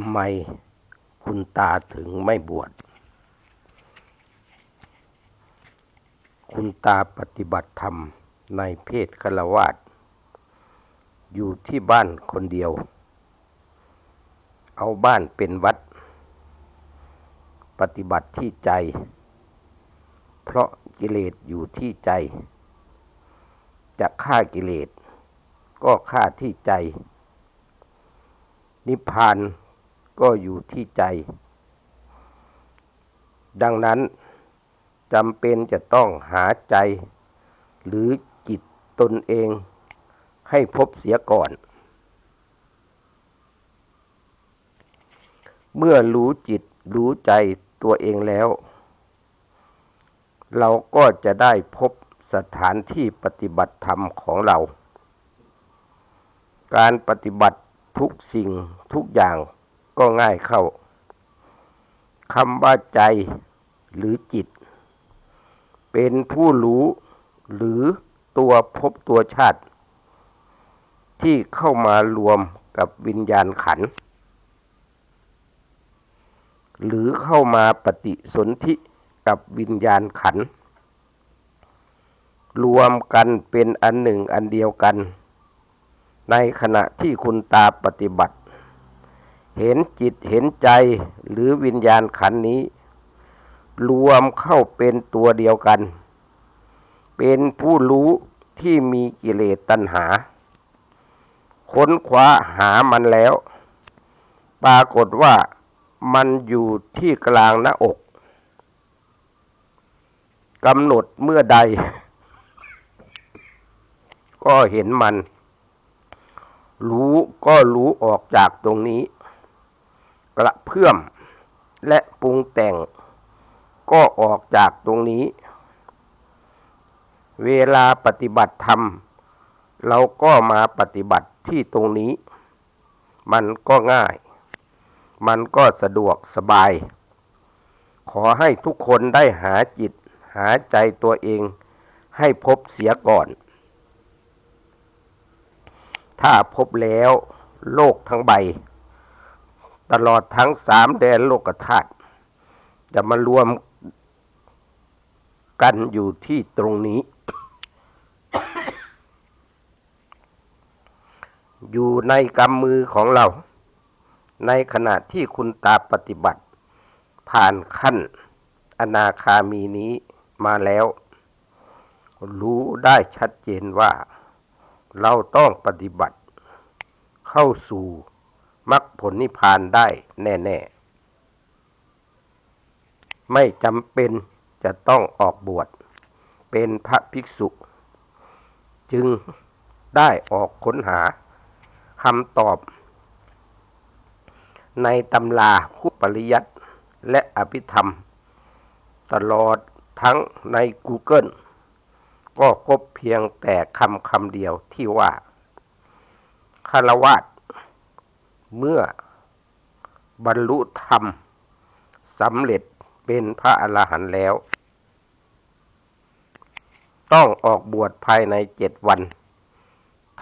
ำไมคุณตาถึงไม่บวช คุณตาปฏิบัติธรรมในเพศฆราวาสอยู่ที่บ้านคนเดียว เอาบ้านเป็นวัด ปฏิบัติที่ใจ เพราะกิเลสอยู่ที่ใจ จะฆ่ากิเลสก็ฆ่าที่ใจ นิพพาน ก็อยู่ที่ใจ ดังนั้นจำเป็นจะต้องหาใจ หรือจิตตนเองให้พบเสียก่อน เมื่อรู้จิตรู้ใจตัวเองแล้ว เราก็จะได้พบสถานที่ปฏิบัติธรรมของเรา การปฏิบัติทุกสิ่งทุกอย่าง ก็ง่ายเข้าคำว่าใจหรือจิต เป็นผู้รู้หรือตัวพบตัวชาติ ที่เข้ามารวมกับวิญญาณขัน หรือเข้ามาปฏิสนธิกับวิญญาณขัน รวมกันเป็นอันหนึ่งอันเดียวกัน ในขณะที่คุณตาปฏิบัติ เห็นจิตเห็นใจหรือวิญญาณขันนี้ รวมเข้าเป็นตัวเดียวกัน เป็นผู้รู้ที่มีกิเลสตัณหา ค้นคว้าหามันแล้ว ปรากฏว่ามันอยู่ที่กลางหน้าอกกำหนดเมื่อใด ก็เห็นมัน รู้ก็รู้ออกจากตรงนี้ กระเพื่อม และปรุงแต่ง ก็ออกจากตรงนี้ เวลาปฏิบัติธรรม เราก็มาปฏิบัติที่ตรงนี้ มันก็ง่าย มันก็สะดวกสบาย ขอให้ทุกคนได้หาจิตหาใจตัวเองให้พบเสียก่อน ถ้าพบแล้วโลกทั้งใบ ตลอดทั้งสามแดนโลกธาตุจะมารวมกันอยู่ที่ตรงนี้ อยู่ในกำมือของเรา ในขณะที่คุณตาปฏิบัติ ผ่านขั้นอนาคามีนี้มาแล้ว รู้ได้ชัดเจนว่า เราต้องปฏิบัติ เข้าสู่ มรรคผลนิพพานได้แน่ ๆ ไม่จำเป็นจะต้องออกบวช เป็นพระภิกษุ จึงได้ออกค้นหาคำตอบ ในตำราผู้ปริยัตและอภิธรรม ตลอดทั้งใน Google ก็พบเพียงแต่คำคำเดียวที่ว่าคารวาส เมื่อบรรลุธรรมสำเร็จเป็นพระอรหันต์แล้ว ต้องออกบวชภายในเจ็ดวัน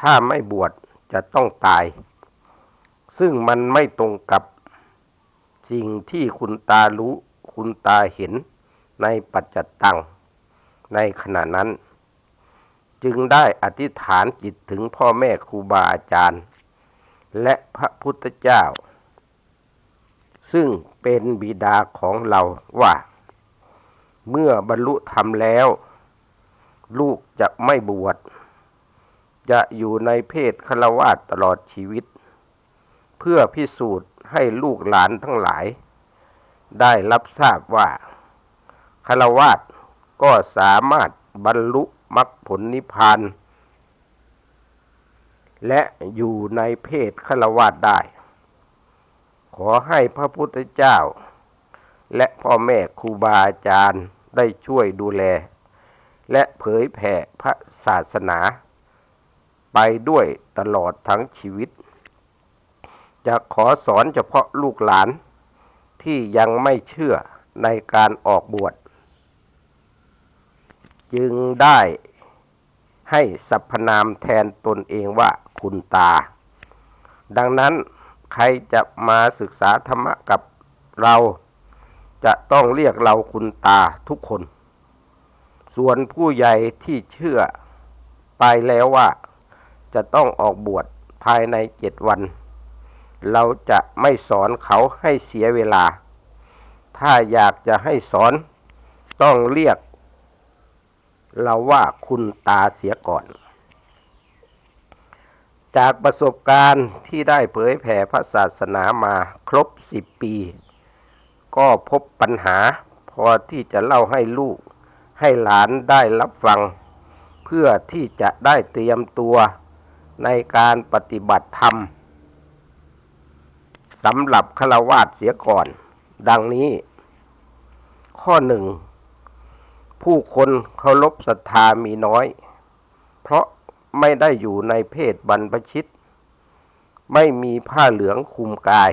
ถ้าไม่บวชจะต้องตาย ซึ่งมันไม่ตรงกับสิ่งที่คุณตารู้คุณตาเห็นในปัจจตัง ในขณะนั้น จึงได้อธิษฐานจิตถึงพ่อแม่ครูบาอาจารย์ และพระพุทธเจ้า ซึ่งเป็นบิดาของเราว่า เมื่อบรรลุธรรมแล้ว ลูกจะไม่บวช จะอยู่ในเพศฆราวาสตลอดชีวิต เพื่อพิสูจน์ให้ลูกหลานทั้งหลาย ได้รับทราบว่าฆราวาสก็สามารถบรรลุมรรคผลนิพพาน และอยู่ในเพศฆราวาสได้ ขอให้พระพุทธเจ้า และพ่อแม่ครูบาอาจารย์ได้ช่วยดูแล และเผยแผ่พระศาสนา ไปด้วยตลอดทั้งชีวิต จะขอสอนเฉพาะลูกหลานที่ยังไม่เชื่อในการออกบวช จึงได้ให้สรรพนามแทนตนเองว่า คุณตา ดังนั้นใครจะมาศึกษาธรรมะกับเราจะต้องเรียกเราคุณตาทุกคน ส่วนผู้ใหญ่ที่เชื่อไปแล้วว่า จะต้องออกบวชภายในเจ็ดวัน เราจะไม่สอนเขาให้เสียเวลา ถ้าอยากจะให้สอนต้องเรียก เราว่าคุณตาเสียก่อน จากประสบการณ์ที่ได้เผยแผ่พระศาสนามาครบสิบปี ก็พบปัญหาพอที่จะเล่าให้ลูกให้หลานได้รับฟัง เพื่อที่จะได้เตรียมตัวในการปฏิบัติธรรมสำหรับฆราวาสเสียก่อน ดังนี้ ข้อหนึ่ง ผู้คนเคารพศรัทธามีน้อย เพราะ ไม่ได้อยู่ในเพศบรรพชิต ไม่มีผ้าเหลืองคุมกาย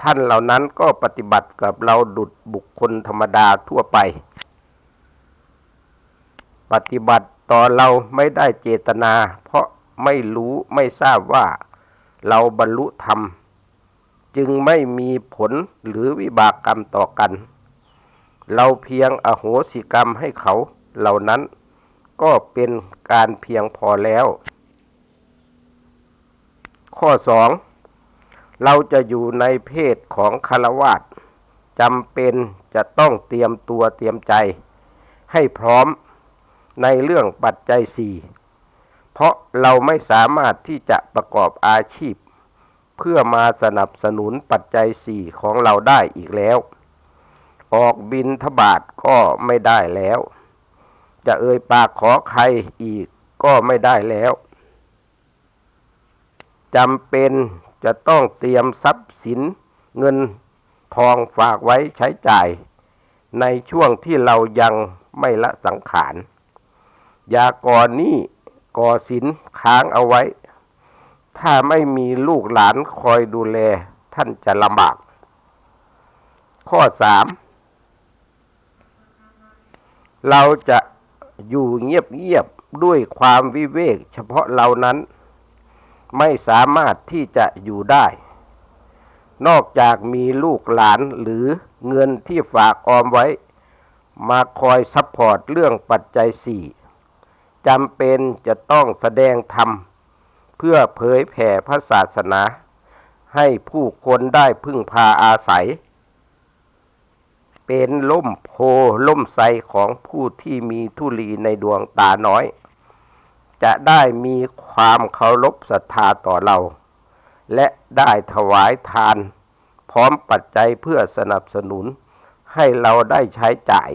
ท่านเหล่านั้นก็ปฏิบัติกับเราดุดบุคคลธรรมดาทั่วไป ปฏิบัติต่อเราไม่ได้เจตนา เพราะไม่รู้ไม่ทราบว่าเราบรรลุธรรม จึงไม่มีผลหรือวิบากกรรมต่อกัน เราเพียงอโหสิกรรมให้เขาเหล่านั้น ก็เป็นการเพียงพอแล้ว ข้อสองเราจะอยู่ในเพศของคารวาสจำเป็นจะต้องเตรียมตัวเตรียมใจ ให้พร้อมในเรื่องปัจจัยสี่เพราะเราไม่สามารถที่จะประกอบอาชีพ เพื่อมาสนับสนุนปัจจัยสี่ของเราได้อีกแล้ว ออกบินทบาทก็ไม่ได้แล้ว จะเอ่ยปากขอใครอีกก็ไม่ได้แล้วจำเป็นจะต้องเตรียมทรัพย์สินเงินทองฝากไว้ใช้จ่าย ในช่วงที่เรายังไม่ละสังขารอย่าก่อนนี้ก่อสินค้างเอาไว้ ถ้าไม่มีลูกหลานคอยดูแลท่านจะลำบาก ข้อสามเราจะ อยู่เงียบๆด้วยความวิเวกเฉพาะเรานั้น ไม่สามารถที่จะอยู่ได้ นอกจากมีลูกหลานหรือเงินที่ฝากออมไว้ มาคอยซัพพอร์ตเรื่องปัจจัยสี่จำเป็นจะต้องแสดงธรรม เพื่อเผยแผ่พระศาสนา ให้ผู้คนได้พึ่งพาอาศัย เป็นล่มโพล่มไทรของผู้ที่มีทุลีในดวงตาน้อย จะได้มีความเคารพศรัทธาต่อเรา และได้ถวายทาน พร้อมปัจจัยเพื่อสนับสนุนให้เราได้ใช้จ่าย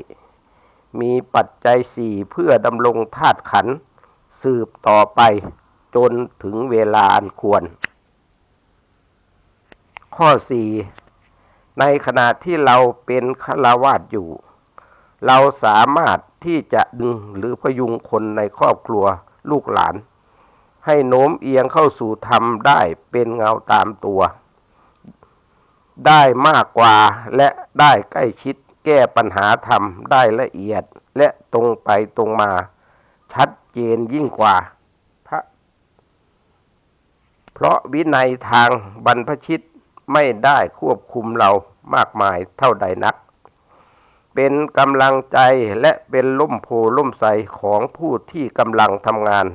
มีปัจจัยสี่เพื่อดำรงธาตุขัน สืบต่อไปจนถึงเวลาอันควร ข้อสี่ ในขณะที่เราเป็นฆราวาสอยู่ เราสามารถที่จะดึงหรือพยุงคนในครอบครัวลูกหลาน ให้โน้มเอียงเข้าสู่ธรรมได้เป็นเงาตามตัว ได้มากกว่าและได้ใกล้ชิดแก้ปัญหาธรรมได้ละเอียดและตรงไปตรงมา ชัดเจนยิ่งกว่าพระ เพราะวินัยทางบรรพชิต ไม่ได้ควบคุมเรามากมายเท่าใดนัก เป็นกำลังใจและเป็นล่มโพล่มใสของผู้ที่กำลังทำงาน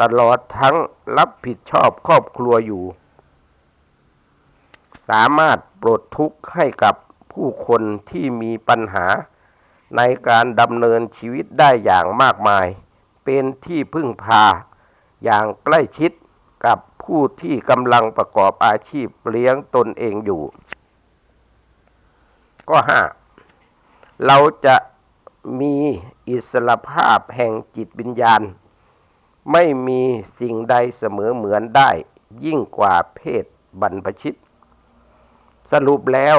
ตลอดทั้งรับผิดชอบครอบครัวอยู่ สามารถปลดทุกข์ให้กับผู้คนที่มีปัญหาในการดำเนินชีวิตได้อย่างมากมาย เป็นที่พึ่งพาอย่างใกล้ชิด กับผู้ที่กำลังประกอบอาชีพเลี้ยงตนเองอยู่ ก็ห้าเราจะมีอิสระภาพแห่งจิตวิญญาณ ไม่มีสิ่งใดเสมอเหมือนได้ ยิ่งกว่าเพศบรรพชิต สรุปแล้ว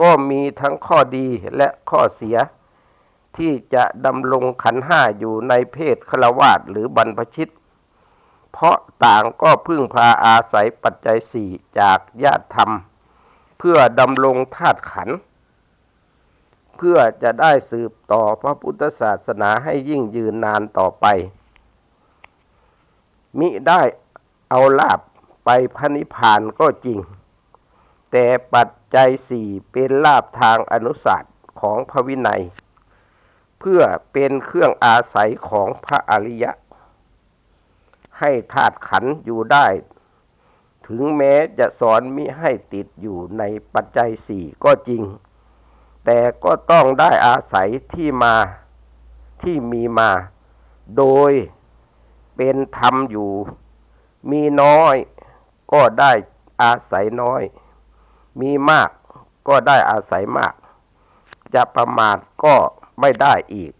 ก็มีทั้งข้อดีและข้อเสีย ที่จะดำรงขันห้าอยู่ในเพศฆราวาสหรือบรรพชิต เพราะต่างก็พึ่งพาอาศัยปัจจัยสี่จากญาติธรรม เพื่อดำรงธาตุขัน เพื่อจะได้สืบต่อพระพุทธศาสนาให้ยิ่งยืนนานต่อไป มิได้เอาลาบไปพระนิพพานก็จริง แต่ปัจจัยสี่เป็นลาบทางอนุสาสของพระวินัย เพื่อเป็นเครื่องอาศัยของพระอริยะ ให้ธาตุขันอยู่ได้ ถึงแม้จะสอนมิให้ติดอยู่ในปัจจัยสี่ก็จริง แต่ก็ต้องได้อาศัยที่มาที่มีมา โดยเป็นธรรมอยู่ มีน้อยก็ได้อาศัยน้อย มีมากก็ได้อาศัยมาก จะประมาทก็ไม่ได้อีก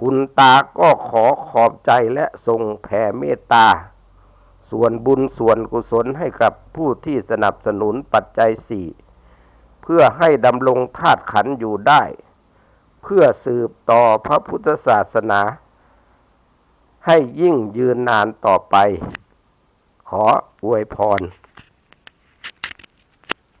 คุณตาก็ขอขอบใจและทรงแผ่เมตตา ส่วนบุญส่วนกุศลให้กับผู้ที่สนับสนุนปัจจัยสี่เพื่อให้ดำรงธาตุขันอยู่ได้ เพื่อสืบต่อพระพุทธศาสนา ให้ยิ่งยืนนานต่อไป ขออวยพร